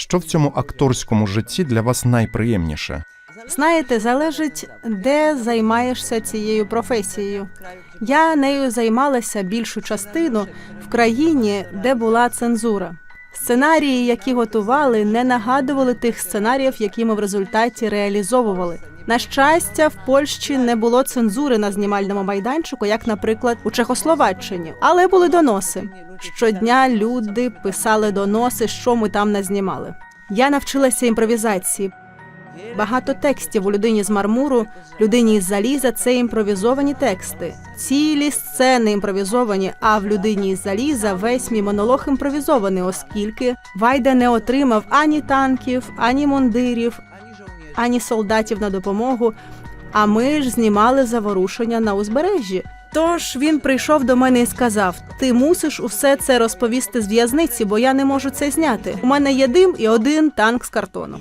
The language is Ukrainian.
Що в цьому акторському житті для вас найприємніше? Знаєте, залежить, де займаєшся цією професією. Я нею займалася більшу частину в країні, де була цензура. Сценарії, які готували, не нагадували тих сценаріїв, які ми в результаті реалізовували. На щастя, в Польщі не було цензури на знімальному майданчику, як, наприклад, у Чехословаччині, але були доноси. Щодня люди писали доноси, що ми там назнімали. Я навчилася імпровізації. Багато текстів у людині з мармуру, людині із заліза це імпровізовані тексти. Цілі сцени імпровізовані, а в людині із заліза весь мій монолог імпровізований, оскільки Вайда не отримав ані танків, ані мундирів, ані солдатів на допомогу. А ми ж знімали заворушення на узбережжі. Тож він прийшов до мене і сказав: Ти мусиш усе це розповісти з в'язниці, бо я не можу це зняти. У мене є дим і один танк з картону.